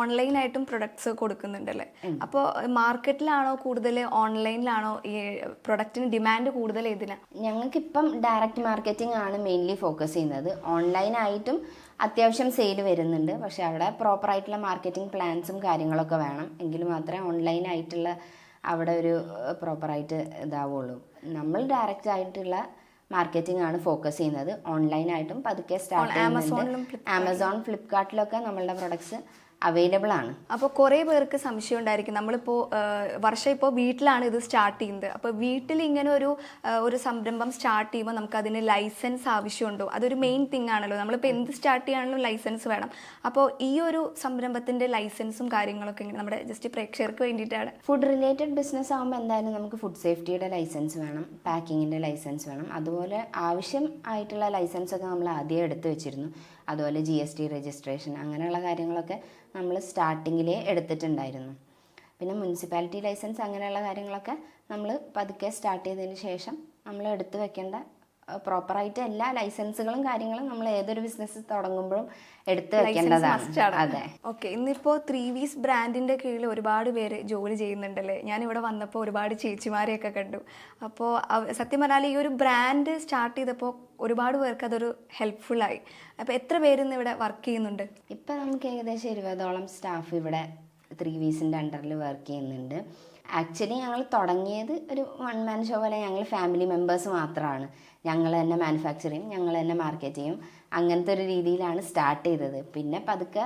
ഓൺലൈനായിട്ടും products കൊടുക്കുന്നുണ്ടല്ലേ? അപ്പോൾ മാർക്കറ്റിലാണോ കൂടുതൽ ഓൺലൈനിലാണോ ഈ പ്രൊഡക്റ്റിന് ഡിമാൻഡ് കൂടുതൽ ഏതിനാ ഞങ്ങൾക്കിപ്പം ഡയറക്റ്റ് മാർക്കറ്റിംഗ് ആണ് മെയിൻലി ഫോക്കസ് ചെയ്യുന്നത്. ഓൺലൈനായിട്ടും അത്യാവശ്യം സെയിൽ വരുന്നുണ്ട്. പക്ഷെ അവിടെ പ്രോപ്പറായിട്ടുള്ള മാർക്കറ്റിംഗ് പ്ലാൻസും കാര്യങ്ങളൊക്കെ വേണം. എങ്കിൽ മാത്രമേ ഓൺലൈനായിട്ടുള്ള അവിടെ ഒരു പ്രോപ്പറായിട്ട് ഇതാവുള്ളൂ. നമ്മൾ ഡയറക്റ്റ് ആയിട്ടുള്ള മാർക്കറ്റിംഗ് ആണ് ഫോക്കസ് ചെയ്യുന്നത്. ഓൺലൈനായിട്ടും പതുക്കെ സ്റ്റാർട്ട് ചെയ്യുന്നുണ്ട്. ആമസോൺ ഫ്ലിപ്കാർട്ടിലൊക്കെ നമ്മളുടെ പ്രൊഡക്ട്സ് അവൈലബിൾ ആണ്. അപ്പോൾ കുറേ പേർക്ക് സംശയം ഉണ്ടായിരിക്കും. നമ്മളിപ്പോൾ വർഷം ഇപ്പോൾ വീട്ടിലാണ് ഇത് സ്റ്റാർട്ട് ചെയ്യുന്നത്. അപ്പോൾ വീട്ടിൽ ഇങ്ങനെ ഒരു ഒരു സംരംഭം സ്റ്റാർട്ട് ചെയ്യുമ്പോൾ നമുക്ക് അതിന് ലൈസൻസ് ആവശ്യമുണ്ടോ? അതൊരു മെയിൻ തിങ് ആണല്ലോ. നമ്മളിപ്പോൾ എന്ത് സ്റ്റാർട്ട് ചെയ്യാണെങ്കിലും ലൈസൻസ് വേണം. അപ്പോൾ ഈ ഒരു സംരംഭത്തിന്റെ ലൈസൻസും കാര്യങ്ങളൊക്കെ ഇങ്ങനെ നമ്മുടെ ജസ്റ്റ് പ്രേക്ഷകർക്ക് വേണ്ടിയിട്ടാണ്. ഫുഡ് റിലേറ്റഡ് ബിസിനസ് ആകുമ്പോൾ എന്തായാലും നമുക്ക് ഫുഡ് സേഫ്റ്റിയുടെ ലൈസൻസ് വേണം പാക്കിങ്ങിന്റെ ലൈസൻസ് വേണം. അതുപോലെ ആവശ്യം ആയിട്ടുള്ള ലൈസൻസ് ഒക്കെ നമ്മൾ ആദ്യം എടുത്തു വെച്ചിരുന്നു. അതുപോലെ ജി എസ് ടി രജിസ്ട്രേഷൻ അങ്ങനെയുള്ള കാര്യങ്ങളൊക്കെ നമ്മൾ സ്റ്റാർട്ടിങ്ങിലേ എടുത്തിട്ടുണ്ടായിരുന്നു. പിന്നെ മുനിസിപ്പാലിറ്റി ലൈസൻസ് അങ്ങനെയുള്ള കാര്യങ്ങളൊക്കെ നമ്മൾ പതുക്കെ സ്റ്റാർട്ട് ചെയ്തതിന് ശേഷം നമ്മൾ എടുത്തു വെക്കേണ്ട പ്രോപ്പറായിട്ട് എല്ലാ ലൈസൻസുകളും കാര്യങ്ങളും നമ്മൾ ഏതൊരു ബിസിനസ് തുടങ്ങുമ്പോഴും എടുത്തു വെക്കേണ്ടതാണ്. അതെ. ഓക്കെ ഇന്നിപ്പോൾ ത്രീ വീസ് ബ്രാൻഡിന്റെ കീഴിൽ ഒരുപാട് പേര് ജോലി ചെയ്യുന്നുണ്ടല്ലേ? ഞാൻ ഇവിടെ വന്നപ്പോൾ ഒരുപാട് ചേച്ചിമാരെയൊക്കെ കണ്ടു. അപ്പോൾ സത്യം പറഞ്ഞാൽ ഈ ഒരു ബ്രാൻഡ് സ്റ്റാർട്ട് ചെയ്തപ്പോൾ ഒരുപാട് പേർക്ക് അതൊരു ഹെൽപ്ഫുള്ളായി അപ്പോൾ എത്ര പേര് ഇന്ന് ഇവിടെ വർക്ക് ചെയ്യുന്നുണ്ട്? ഇപ്പം നമുക്ക് ഏകദേശം ഇരുപതോളം സ്റ്റാഫ് ഇവിടെ ത്രീ വീസിന്റെ അണ്ടറിൽ വർക്ക് ചെയ്യുന്നുണ്ട്. ആക്ച്വലി ഞങ്ങൾ തുടങ്ങിയത് ഒരു വൺ മാൻ ഷോ പോലെ ഞങ്ങൾ ഫാമിലി മെമ്പേഴ്സ് മാത്രമാണ് ഞങ്ങൾ തന്നെ മാനുഫാക്ചർ ചെയ്യും ഞങ്ങൾ തന്നെ മാർക്കറ്റ് ചെയ്യും. അങ്ങനത്തെ ഒരു രീതിയിലാണ് സ്റ്റാർട്ട് ചെയ്തത്. പിന്നെ പതുക്കെ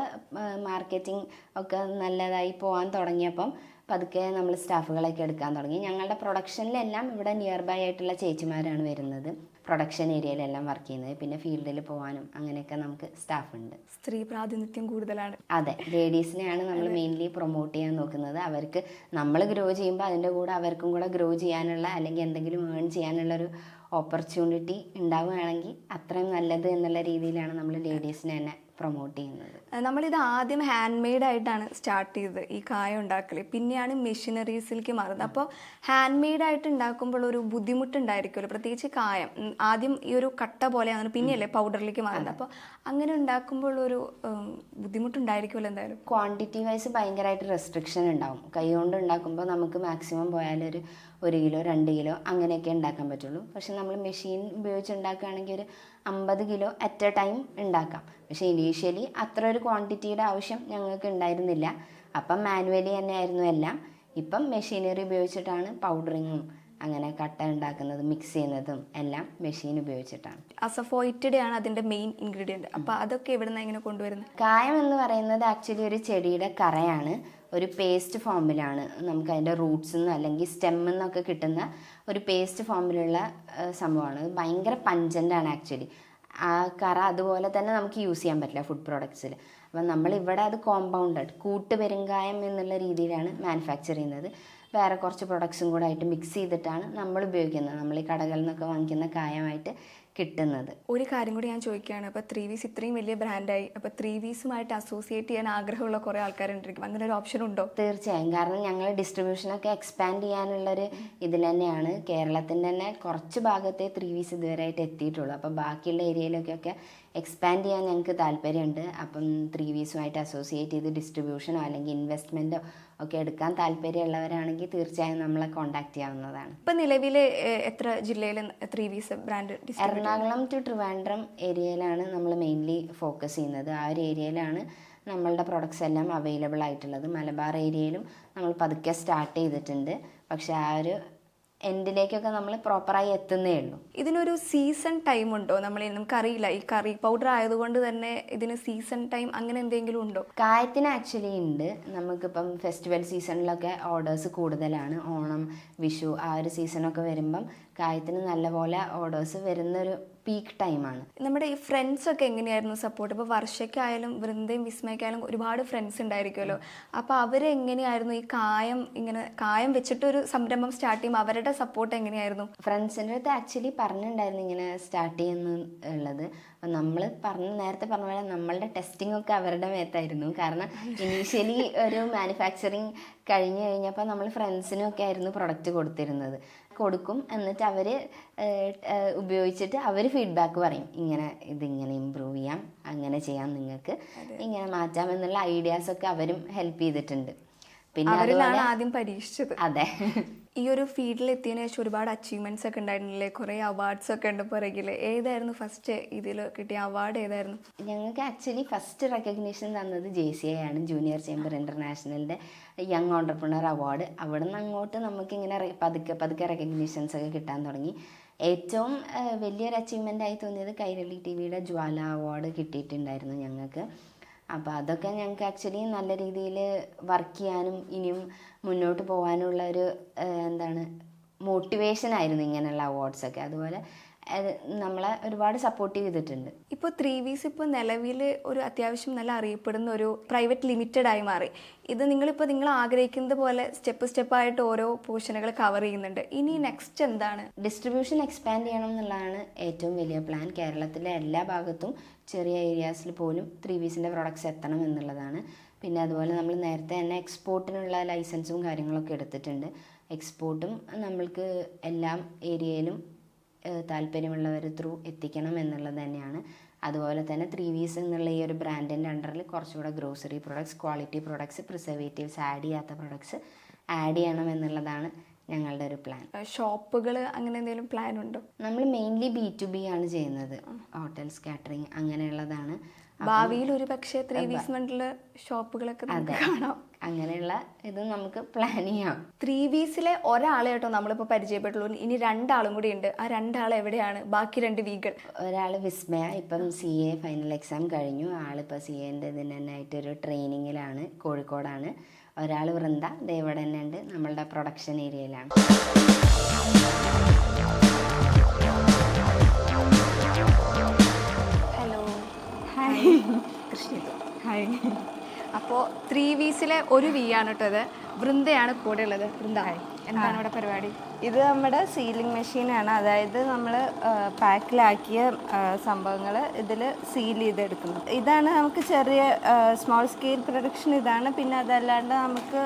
മാർക്കറ്റിംഗ് ഒക്കെ നല്ലതായി പോകാൻ തുടങ്ങിയപ്പം പതുക്കെ നമ്മൾ സ്റ്റാഫുകളൊക്കെ എടുക്കാൻ തുടങ്ങി. ഞങ്ങളുടെ പ്രൊഡക്ഷനിലെല്ലാം ഇവിടെ നിയർ ബൈ ആയിട്ടുള്ള ചേച്ചിമാരാണ് വരുന്നത്. പ്രൊഡക്ഷൻ ഏരിയയിലെല്ലാം വർക്ക് ചെയ്യുന്നത്. പിന്നെ ഫീൽഡിൽ പോകാനും അങ്ങനെയൊക്കെ നമുക്ക് സ്റ്റാഫ് ഉണ്ട്. സ്ത്രീ പ്രാതിനിധ്യം കൂടുതലാണ്. അതെ ലേഡീസിനെയാണ് നമ്മൾ മെയിൻലി പ്രൊമോട്ട് ചെയ്യാൻ നോക്കുന്നത്. അവർക്ക് നമ്മൾ ഗ്രോ ചെയ്യുമ്പോൾ അതിന്റെ കൂടെ അവർക്കും കൂടെ ഗ്രോ ചെയ്യാനുള്ള അല്ലെങ്കിൽ എന്തെങ്കിലും ഏൺ ചെയ്യാനുള്ള ഒരു ഓപ്പർച്യൂണിറ്റി ഉണ്ടാവുകയാണെങ്കിൽ അത്രയും നല്ലത് എന്നുള്ള രീതിയിലാണ് നമ്മൾ ലേഡീസിനെ തന്നെ പ്രൊമോട്ട് ചെയ്യുന്നത്. നമ്മളിത് ആദ്യം ഹാൻഡ് മെയ്ഡ് ആയിട്ടാണ് സ്റ്റാർട്ട് ചെയ്തത്. ഈ കായ ഉണ്ടാക്കൽ പിന്നെയാണ് മെഷീനറീസിലേക്ക് മാറുന്നത്. അപ്പോൾ ഹാൻഡ് മെയ്ഡ് ആയിട്ട് ഉണ്ടാക്കുമ്പോൾ ഒരു ബുദ്ധിമുട്ടുണ്ടായിരിക്കുമല്ലോ പ്രത്യേകിച്ച് കായം. ആദ്യം ഈ ഒരു കട്ട പോലെയാണ് പിന്നെയല്ലേ പൗഡറിലേക്ക് മാറുന്നത്. അപ്പോൾ അങ്ങനെ ഉണ്ടാക്കുമ്പോൾ ഒരു ബുദ്ധിമുട്ടുണ്ടായിരിക്കുമല്ലോ എന്തായാലും? ക്വാണ്ടിറ്റി വൈസ് ഭയങ്കരമായിട്ട് റെസ്ട്രിക്ഷൻ ഉണ്ടാവും. കൈ കൊണ്ട് ഉണ്ടാക്കുമ്പോൾ നമുക്ക് മാക്സിമം പോയാലൊരു ഒരു കിലോ രണ്ട് കിലോ അങ്ങനെയൊക്കെ ഉണ്ടാക്കാൻ പറ്റുള്ളൂ. പക്ഷെ നമ്മൾ മെഷീൻ ഉപയോഗിച്ച് ഉണ്ടാക്കുകയാണെങ്കിൽ ഒരു അമ്പത് കിലോ അറ്റ് എ ടൈം ഉണ്ടാക്കാം. പക്ഷേ ഇനീഷ്യലി അത്ര ഒരു ക്വാണ്ടിറ്റിയുടെ ആവശ്യം ഞങ്ങൾക്ക് ഉണ്ടായിരുന്നില്ല. അപ്പം മാനുവലി തന്നെയായിരുന്നു എല്ലാം. ഇപ്പം മെഷീനറി ഉപയോഗിച്ചിട്ടാണ് പൗഡറിങ്ങും അങ്ങനെ കട്ട ഉണ്ടാക്കുന്നതും മിക്സ് ചെയ്യുന്നതും എല്ലാം മെഷീൻ ഉപയോഗിച്ചിട്ടാണ്. അസഫോയിറ്റഡ് ആണ് അതിന്റെ മെയിൻ ഇൻഗ്രീഡിയന്റ് അപ്പോൾ അതൊക്കെ എവിടെ നിന്ന് എങ്ങനെ കൊണ്ടുവരുന്നത് കായം എന്ന് പറയുന്നത് ആക്ച്വലി ഒരു ചെടിയുടെ കറയാണ്. ഒരു പേസ്റ്റ് ഫോമിലാണ് നമുക്ക് അതിന്റെ റൂട്ട്സ് നിന്ന് അല്ലെങ്കിൽ സ്റ്റെമ്മിൽ നിന്നൊക്കെ കിട്ടുന്ന ഒരു പേസ്റ്റ് ഫോമിലുള്ള സംഭവമാണ്. ഭയങ്കര പഞ്ചന്റാണ് ആക്ച്വലി ആ കറ അതുപോലെ തന്നെ നമുക്ക് യൂസ് ചെയ്യാൻ പറ്റില്ല ഫുഡ് പ്രോഡക്ട്സിൽ അപ്പം നമ്മളിവിടെ അത് കോമ്പൗണ്ടഡ് കൂട്ടുപെരുങ്കായം എന്നുള്ള രീതിയിലാണ് മാനുഫാക്ചർ ചെയ്യുന്നത്. വേറെ കുറച്ച് പ്രൊഡക്ട്സും കൂടെ ആയിട്ട് മിക്സ് ചെയ്തിട്ടാണ് നമ്മൾ ഉപയോഗിക്കുന്നത്. നമ്മൾ ഈ കടകളിൽ നിന്നൊക്കെ വാങ്ങിക്കുന്ന കായമായിട്ട് കിട്ടുന്നത്. ഒരു കാര്യം കൂടി ഞാൻ ചോദിക്കുകയാണ്. അപ്പോൾ ത്രീ വീസ് ഇത്രയും വലിയ ബ്രാൻഡായി അപ്പോൾ ത്രീ വീസുമായിട്ട് അസോസിയേറ്റ് ചെയ്യാൻ ആഗ്രഹമുള്ള കുറേ ആൾക്കാരുണ്ടായിരിക്കും അങ്ങനെ ഒരു ഓപ്ഷൻ ഉണ്ടോ? തീർച്ചയായും. കാരണം ഞങ്ങൾ ഡിസ്ട്രിബ്യൂഷനൊക്കെ എക്സ്പാൻഡ് ചെയ്യാനുള്ളൊരു ഇതിൽ തന്നെയാണ്. കേരളത്തിന്റെ തന്നെ കുറച്ച് ഭാഗത്തെ ത്രീ വീസ് ഇതുവരെയായിട്ട് എത്തിയിട്ടുള്ളൂ. അപ്പോൾ ബാക്കിയുള്ള ഏരിയയിലൊക്കെ എക്സ്പാൻഡ് ചെയ്യാൻ ഞങ്ങൾക്ക് താല്പര്യമുണ്ട്. അപ്പം ത്രീ വീസുമായിട്ട് അസോസിയേറ്റ് ചെയ്ത് ഡിസ്ട്രിബ്യൂഷനോ അല്ലെങ്കിൽ ഇൻവെസ്റ്റ്മെന്റോ ഒക്കെ എടുക്കാൻ താല്പര്യമുള്ളവരാണെങ്കിൽ തീർച്ചയായും നമ്മളെ കോൺടാക്ട് ചെയ്യാവുന്നതാണ്. ഇപ്പം നിലവിൽ എത്ര ജില്ലയിൽ three V's brand Ernakulam to Trivandrum ഏരിയയിലാണ് നമ്മൾ മെയിൻലി ഫോക്കസ് ചെയ്യുന്നത്. ആ ഒരു ഏരിയയിലാണ് നമ്മളുടെ പ്രൊഡക്ട്സ് എല്ലാം അവൈലബിൾ ആയിട്ടുള്ളത്. മലബാർ ഏരിയയിലും നമ്മൾ പതുക്കെ സ്റ്റാർട്ട് ചെയ്തിട്ടുണ്ട്. പക്ഷേ ആ ഒരു എൻഡിലേക്കൊക്കെ നമ്മൾ പ്രോപ്പറായി എത്തുന്നേ ഉള്ളൂ. ഇതിനൊരു സീസൺ ടൈം ഉണ്ടോ? നമ്മൾ നമുക്കറിയില്ല. ഈ കറി പൗഡർ ആയതുകൊണ്ട് തന്നെ ഇതിന് സീസൺ ടൈം അങ്ങനെ എന്തെങ്കിലും ഉണ്ടോ? കായത്തിന് ആക്ച്വലി ഉണ്ട് നമുക്കിപ്പം ഫെസ്റ്റിവൽ സീസണിലൊക്കെ ഓർഡേഴ്സ് കൂടുതലാണ്. ഓണം വിഷു ആ ഒരു സീസണൊക്കെ വരുമ്പം കായത്തിന് നല്ലപോലെ ഓർഡേഴ്സ് വരുന്നൊരു പീക്ക് ടൈമാണ് നമ്മുടെ ഈ ഫ്രണ്ട്സ് ഒക്കെ എങ്ങനെയായിരുന്നു സപ്പോർട്ട് ഇപ്പോൾ വർഷയ്ക്കായാലും വൃന്ദയും വിസ്മയ്ക്കായാലും ഒരുപാട് ഫ്രണ്ട്സ് ഉണ്ടായിരിക്കുമല്ലോ. അപ്പോൾ അവരെങ്ങനെയായിരുന്നു ഈ കായം ഇങ്ങനെ കായം വെച്ചിട്ടൊരു സംരംഭം സ്റ്റാർട്ട് ചെയ്യുമ്പോൾ അവരുടെ സപ്പോർട്ട് എങ്ങനെയായിരുന്നു? ഫ്രണ്ട്സിന്റെ അടുത്ത് ആക്ച്വലി പറഞ്ഞിട്ടുണ്ടായിരുന്നു ഇങ്ങനെ സ്റ്റാർട്ട് ചെയ്യുന്നു ഉള്ളത്. നമ്മൾ പറഞ്ഞ നേരത്തെ പറഞ്ഞ പോലെ നമ്മളുടെ ടെസ്റ്റിംഗ് ഒക്കെ അവരുടെ മേത്തായിരുന്നു. കാരണം ഇനീഷ്യലി ഒരു മാനുഫാക്ചറിങ് കഴിഞ്ഞ് കഴിഞ്ഞപ്പോൾ നമ്മൾ ഫ്രണ്ട്സിനൊക്കെ ആയിരുന്നു പ്രൊഡക്റ്റ് കൊടുത്തിരുന്നത്. കൊടുക്കും. എന്നിട്ട് അവർ ഉപയോഗിച്ചിട്ട് അവർ ഫീഡ്ബാക്ക് പറയും. ഇങ്ങനെ ഇതിങ്ങനെ ഇമ്പ്രൂവ് ചെയ്യാം അങ്ങനെ ചെയ്യാം നിങ്ങൾക്ക്. ഇങ്ങനെ മാറ്റാം എന്നുള്ള ഐഡിയാസൊക്കെ അവരും ഹെൽപ്പ് ചെയ്തിട്ടുണ്ട്. പിന്നെ ആദ്യം പരീക്ഷിച്ചത്. അതെ. ഈ ഒരു ഫീൽഡിൽ എത്തിയതിനു ശേഷം ഒരുപാട് അച്ചീവ്മെന്റ്സ് ഒക്കെ ഉണ്ടായിരുന്നില്ലേ? കുറേ അവാർഡ്സ് ഒക്കെ ഉണ്ട് പുറകിൽ ഏതായിരുന്നു ഫസ്റ്റ് ഇതിൽ കിട്ടിയ അവാർഡ് ഏതായിരുന്നു? ഞങ്ങൾക്ക് ആക്ച്വലി ഫസ്റ്റ് റെക്കഗ്നേഷൻ തന്നത് ജെ സി ഐ ആണ്. ജൂനിയർ ചേംബർ ഇന്റർനാഷണലിന്റെ യങ് ഓണ്ടർപ്രണർ അവാർഡ് അവിടെ നിന്ന് അങ്ങോട്ട് നമുക്കിങ്ങനെ പതുക്കെ പതുക്കെ റെക്കഗ്നേഷൻസ് ഒക്കെ കിട്ടാൻ തുടങ്ങി. ഏറ്റവും വലിയൊരു അച്ചീവ്മെന്റ് ആയി തോന്നിയത് കൈരളി ടി വിയുടെ ജ്വാല അവാർഡ് കിട്ടിയിട്ടുണ്ടായിരുന്നു ഞങ്ങൾക്ക്. അപ്പോൾ അതൊക്കെ ഞങ്ങൾക്ക് ആക്ച്വലി നല്ല രീതിയിൽ വർക്ക് ചെയ്യാനും ഇനിയും മുന്നോട്ട് പോകാനുള്ള ഒരു എന്താണ് മോട്ടിവേഷൻ ആയിരുന്നു ഇങ്ങനെയുള്ള അവാർഡ്സൊക്കെ അതുപോലെ അത് നമ്മളെ ഒരുപാട് സപ്പോർട്ട് ചെയ്തിട്ടുണ്ട്. ഇപ്പോൾ ത്രീ വീസ് ഇപ്പോൾ നിലവിൽ ഒരു അത്യാവശ്യം നല്ല അറിയപ്പെടുന്ന ഒരു പ്രൈവറ്റ് ലിമിറ്റഡ് ആയി മാറി. ഇത് നിങ്ങളിപ്പോൾ നിങ്ങൾ ആഗ്രഹിക്കുന്നത് പോലെ സ്റ്റെപ്പ് സ്റ്റെപ്പായിട്ട് ഓരോ പോർഷനുകൾ കവർ ചെയ്യുന്നുണ്ട്. ഇനി നെക്സ്റ്റ് എന്താണ്? ഡിസ്ട്രിബ്യൂഷൻ എക്സ്പാൻഡ് ചെയ്യണം എന്നുള്ളതാണ് ഏറ്റവും വലിയ പ്ലാൻ കേരളത്തിലെ എല്ലാ ഭാഗത്തും ചെറിയ ഏരിയാസിൽ പോലും ത്രീ വീസിന്റെ പ്രൊഡക്ട്സ് എത്തണം എന്നുള്ളതാണ്. പിന്നെ അതുപോലെ നമ്മൾ നേരത്തെ തന്നെ എക്സ്പോർട്ടിനുള്ള ലൈസൻസും കാര്യങ്ങളൊക്കെ എടുത്തിട്ടുണ്ട്. എക്സ്പോർട്ടും നമ്മൾക്ക് എല്ലാം ഏരിയയിലും താല്പര്യമുള്ളവർ ത്രൂ എത്തിക്കണം എന്നുള്ളത് തന്നെയാണ്. അതുപോലെ തന്നെ ത്രീ വീസ് എന്നുള്ള ഈ ഒരു ബ്രാൻഡിന്റെ അണ്ടറിൽ കുറച്ചുകൂടെ grocery products quality products preservatives add ചെയ്യാത്ത പ്രൊഡക്ട്സ് ആഡ് ചെയ്യണം എന്നുള്ളതാണ് ഞങ്ങളുടെ ഒരു പ്ലാൻ ഷോപ്പുകൾ അങ്ങനെ എന്തെങ്കിലും പ്ലാൻ ഉണ്ടോ? നമ്മൾ മെയിൻലി ബി ടു ബി ആണ് ചെയ്യുന്നത്. ഹോട്ടൽസ് കാറ്ററിംഗ് അങ്ങനെയുള്ളതാണ്. ഭാവിയിൽ ഒരു പക്ഷേ ത്രീ വീസ് മണ്ടിൽ ഷോപ്പുകളൊക്കെ കാണാം. അങ്ങനെയുള്ള ഇത് നമുക്ക് പ്ലാൻ ചെയ്യാം. ത്രീ വീസിലെ ഒരാളെ കേട്ടോ നമ്മളിപ്പോൾ പരിചയപ്പെട്ടുള്ളൂ. ഇനി രണ്ടാളും കൂടി ഉണ്ട്. ആ രണ്ടാൾ എവിടെയാണ്? ബാക്കി രണ്ട് വീകൾ ഒരാൾ വിസ്മയ ഇപ്പം സി എ ഫൈനൽ എക്സാം കഴിഞ്ഞു. ആളിപ്പോൾ സി എന്റെ ഇതിന് തന്നെ ആയിട്ടൊരു ട്രെയിനിങ്ങിലാണ് കോഴിക്കോടാണ്. ഒരാൾ വൃന്ദ ദേവടെ തന്നെ ഉണ്ട്. നമ്മളുടെ പ്രൊഡക്ഷൻ ഏരിയയിലാണ് ഹലോ ഹായ് കൃഷ്ണ ഹായ് അപ്പോൾ ത്രീ വീസിലെ ഒരു വി ആണ് കേട്ടോ ഇത്. വൃന്ദയാണ് കൂടെ ഉള്ളത് വൃന്ദ എന്താണ് ഇവിടെ പരിപാടി? ഇത് നമ്മുടെ സീലിംഗ് മെഷീനാണ് അതായത് നമ്മൾ പാക്കിലാക്കിയ സംഭവങ്ങൾ ഇതിൽ സീൽ ചെയ്തെടുക്കുന്നു ഇതാണ് നമുക്ക് ചെറിയ സ്മോൾ സ്കെയിൽ പ്രൊഡക്ഷൻ ഇതാണ്. പിന്നെ അതല്ലാണ്ട് നമുക്ക്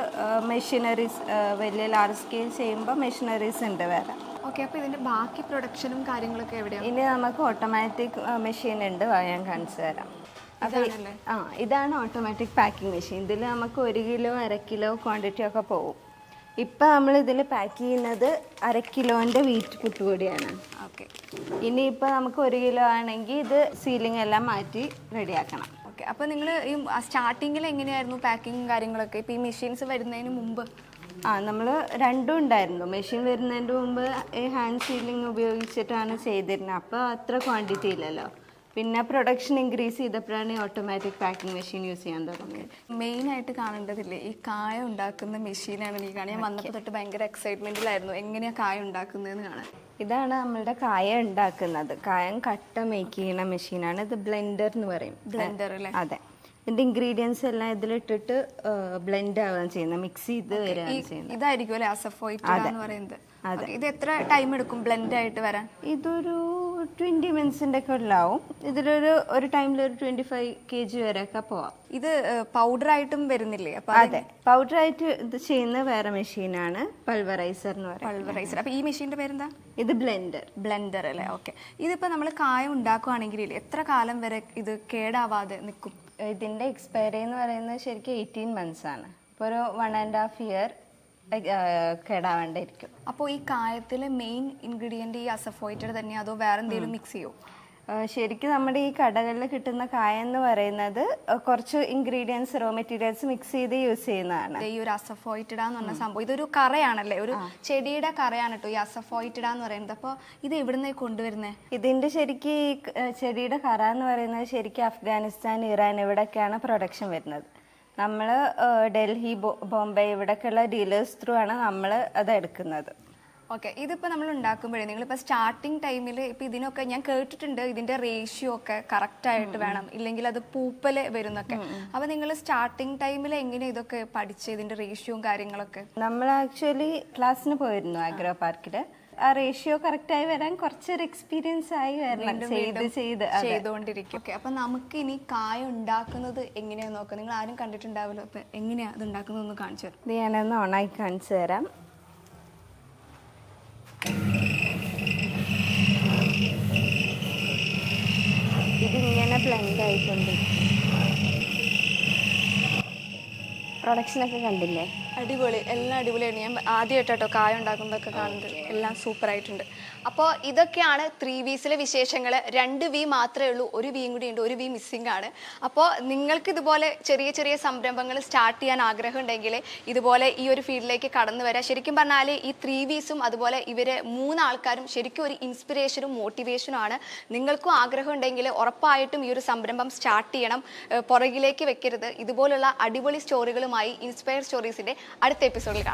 മെഷീനറീസ് വലിയ ലാർജ് സ്കെയിൽ ചെയ്യുമ്പോൾ മെഷീനറീസ് ഉണ്ട് വേറെ. ഓക്കെ അപ്പോൾ ഇതിന്റെ ബാക്കി പ്രൊഡക്ഷനും കാര്യങ്ങളൊക്കെ എവിടെയാണ് ഇനി നമുക്ക് ഓട്ടോമാറ്റിക് മെഷീൻ ഉണ്ട്. ഞാൻ കാണിച്ചു തരാം? ആ ഇതാണ് ഓട്ടോമാറ്റിക് പാക്കിംഗ് മെഷീൻ ഇതിൽ നമുക്ക് ഒരു കിലോ അര കിലോ ക്വാണ്ടിറ്റി ഒക്കെ പോകും ഇപ്പം നമ്മൾ ഇതിൽ പാക്ക് ചെയ്യുന്നത് അര കിലോന്റെ വീറ്റ് പുട്ടുപൊടിയാണ് ഓക്കെ. ഇനിയിപ്പോൾ നമുക്ക് ഒരു കിലോ ആണെങ്കിൽ ഇത് സീലിംഗ് എല്ലാം മാറ്റി റെഡിയാക്കണം. ഓക്കെ. അപ്പോൾ നിങ്ങൾ ഈ സ്റ്റാർട്ടിങ്ങിൽ എങ്ങനെയായിരുന്നു പാക്കിംഗ് കാര്യങ്ങളൊക്കെ? ഇപ്പോൾ ഈ മെഷീൻസ് വരുന്നതിന് മുമ്പ്. ആ നമ്മൾ രണ്ടും ഉണ്ടായിരുന്നു. മെഷീൻ വരുന്നതിന്റെ മുമ്പ് ഈ ഹാൻഡ് സീലിംഗ് ഉപയോഗിച്ചിട്ടാണ് ചെയ്തിരുന്നത്. അപ്പോൾ അത്ര ക്വാണ്ടിറ്റി ഇല്ലല്ലോ. പിന്നെ പ്രൊഡക്ഷൻ ഇൻക്രീസ് ചെയ്തപ്പോഴാണ് ഓട്ടോമാറ്റിക് പാക്കിംഗ് മെഷീൻ യൂസ് ചെയ്യാൻ തുടങ്ങിയത്. മെയിൻ ആയിട്ട് കാണേണ്ടതില്ലേ ഈ കായ ഉണ്ടാക്കുന്ന മെഷീനാണ് എനിക്ക് കാണാൻ ഞാൻ വന്നപ്പോൾ തൊട്ട് ഭയങ്കര എക്സൈറ്റ്മെന്റിലായിരുന്നു എങ്ങനെയാ കായ ഉണ്ടാക്കുന്നതെന്ന് കാണാൻ. ഇതാണ് നമ്മളുടെ കായ ഉണ്ടാക്കുന്നത്. കായം കട്ട മേക്ക് ചെയ്യുന്ന മെഷീനാണ് ഇത് ബ്ലെൻഡർ എന്ന് പറയും. ബ്ലെൻഡർ അല്ലേ അതെ. ഇതിന്റെ ഇൻഗ്രീഡിയൻസ് എല്ലാം ഇതിലിട്ടിട്ട് ബ്ലെൻഡ് ആവാൻ ചെയ്യുന്നത്. മിക്സ് ചെയ്ത് വരികയാണ് ചെയ്യുന്നത്. ഇതായിരിക്കും അല്ലേ അസഫോയിറ്റ് എന്ന് പറയുന്നത്? ഇത് എത്ര ടൈം എടുക്കും ബ്ലെൻഡ് ആയിട്ട് വരാൻ? ഇതൊരു ട്വന്റി മിനിറ്റ്സിന്റെ ഒക്കെ ഉള്ളാവും ഇതിലൊരു ഒരു ടൈമിൽ ഒരു ട്വന്റി ഫൈവ് കെ ജി വരെയൊക്കെ പോവാം. ഇത് പൗഡർ ആയിട്ടും വരുന്നില്ലേ? അപ്പൊ അതെ പൗഡറായിട്ട് ഇത് ചെയ്യുന്ന വേറെ മെഷീനാണ് പൾവറൈസർ എന്ന് പറയുന്നത്. പൾവറൈസർ അപ്പൊ ഈ മെഷീന്റെ പേരെന്താ? ഇത് ബ്ലെൻഡർ ബ്ലെൻഡർ അല്ലേ? ഓക്കെ ഇതിപ്പോ നമ്മൾ കായം ഉണ്ടാക്കുകയാണെങ്കിൽ എത്ര കാലം വരെ ഇത് കേടാവാതെ നിൽക്കും ഇതിന്റെ എക്സ്പയറി എന്ന് പറയുന്നത് ശരിക്കും എയ്റ്റീൻ മന്ത്സ് ആണ്. ഇപ്പോൾ ഒരു വൺ ആൻഡ് ഹാഫ് ഇയർ കേടാവേണ്ടിയിരിക്കും അപ്പോൾ ഈ കായത്തിലെ മെയിൻ ഇൻഗ്രീഡിയന്റ് ഈ അസഫോയിറ്റഡ് തന്നെ അതോ വേറെ എന്തെങ്കിലും മിക്സ് ചെയ്യുമോ ശരിക്കും നമ്മുടെ ഈ കടകളിൽ കിട്ടുന്ന കായ എന്ന് പറയുന്നത് കുറച്ച് ഇൻഗ്രീഡിയൻസ് റോ മെറ്റീരിയൽസ് മിക്സ് ചെയ്ത് യൂസ് ചെയ്യുന്നതാണ്. ഈ ഒരു അസഫോയിറ്റഡ എന്ന് പറഞ്ഞ സംഭവം ഇതൊരു കറയാണല്ലേ? ഒരു ചെടിയുടെ കറയാണ് കേട്ടോ ഈ അസഫോയിറ്റഡ എന്ന് പറയുന്നത്. അപ്പോൾ ഇത് എവിടുന്ന് കൊണ്ടുവരുന്നത് ഇതിന്റെ ശരിക്കും ഈ ചെടിയുടെ കറ എന്ന് പറയുന്നത് ശരിക്കും അഫ്ഗാനിസ്ഥാൻ ഇറാൻ ഇവിടെയൊക്കെയാണ് പ്രൊഡക്ഷൻ വരുന്നത്. നമ്മൾ ഡൽഹി ബോംബെ ഇവിടെയൊക്കെയുള്ള ഡീലേഴ്സ് ത്രൂ ആണ് നമ്മൾ അത് എടുക്കുന്നത്. ഓക്കെ ഇതിപ്പോൾ നമ്മൾ ഉണ്ടാക്കുമ്പോഴേ നിങ്ങളിപ്പോൾ സ്റ്റാർട്ടിങ് ടൈമിൽ ഇപ്പോൾ ഇതിനൊക്കെ ഞാൻ കേട്ടിട്ടുണ്ട് ഇതിന്റെ റേഷ്യോ ഒക്കെ കറക്റ്റായിട്ട് വേണം ഇല്ലെങ്കിൽ അത് പൂപ്പൽ വരുന്നൊക്കെ. അപ്പോൾ നിങ്ങൾ സ്റ്റാർട്ടിങ് ടൈമിൽ എങ്ങനെ ഇതൊക്കെ പഠിച്ച് ഇതിന്റെ റേഷ്യോ കാര്യങ്ങളൊക്കെ? നമ്മൾ ആക്ച്വലി ക്ലാസ്സിന് പോയിരുന്നു ആഗ്രോ പാർക്കിൽ ആ റേഷ്യോ കറക്റ്റായി വരാൻ കുറച്ചൊരു എക്സ്പീരിയൻസ് ആയി വരണം. ചെയ്ത് ചെയ്തുകൊണ്ടിരിക്കും. ഓക്കെ നമുക്ക് ഇനി കായ ഉണ്ടാക്കുന്നത് എങ്ങനെയാന്ന് നോക്കാം? നിങ്ങൾ ആരും കണ്ടിട്ടുണ്ടാവില്ല. എങ്ങനെയാ എങ്ങനെയാണ് ഉണ്ടാക്കുന്നതെന്ന് കാണിച്ചു തരാം. ഞാനൊന്ന് ഓണായി കാണിച്ചു തരാം. ഇതിങ്ങനെ ബ്ലെൻഡ് ആയിട്ടുണ്ട് പ്രൊഡക്ഷനൊക്കെ കണ്ടില്ലേ? അടിപൊളി എല്ലാം അടിപൊളിയാണ്. ഞാൻ ആദ്യമായിട്ടോ കായ ഉണ്ടാക്കുമ്പോഴൊക്കെ കാണുന്നത്. എല്ലാം സൂപ്പർ ആയിട്ടുണ്ട് അപ്പോൾ ഇതൊക്കെയാണ് ത്രീ വീസിലെ വിശേഷങ്ങൾ രണ്ട് വി മാത്രമേ ഉള്ളൂ ഒരു വിയും കൂടി ഉണ്ട് ഒരു വി മിസ്സിംഗ് ആണ്. അപ്പോൾ നിങ്ങൾക്ക് ഇതുപോലെ ചെറിയ ചെറിയ സംരംഭങ്ങൾ സ്റ്റാർട്ട് ചെയ്യാൻ ആഗ്രഹം ഉണ്ടെങ്കിൽ ഇതുപോലെ ഈ ഒരു ഫീൽഡിലേക്ക് കടന്നു വരാം. ശരിക്കും പറഞ്ഞാൽ ഈ ത്രീ വീസും അതുപോലെ ഇവർ മൂന്നാൾക്കാരും ശരിക്കും ഒരു ഇൻസ്പിറേഷനും മോട്ടിവേഷനും ആണ്. നിങ്ങൾക്കും ആഗ്രഹം ഉണ്ടെങ്കിൽ ഉറപ്പായിട്ടും ഈ ഒരു സംരംഭം സ്റ്റാർട്ട് ചെയ്യണം. പുറകിലേക്ക് വെക്കരുത്. ഇതുപോലുള്ള അടിപൊളി സ്റ്റോറികളുമായി ഇൻസ്പയർ സ്റ്റോറീസിന്റെ അടുത്ത എപ്പിസോഡിൽ കാണാം.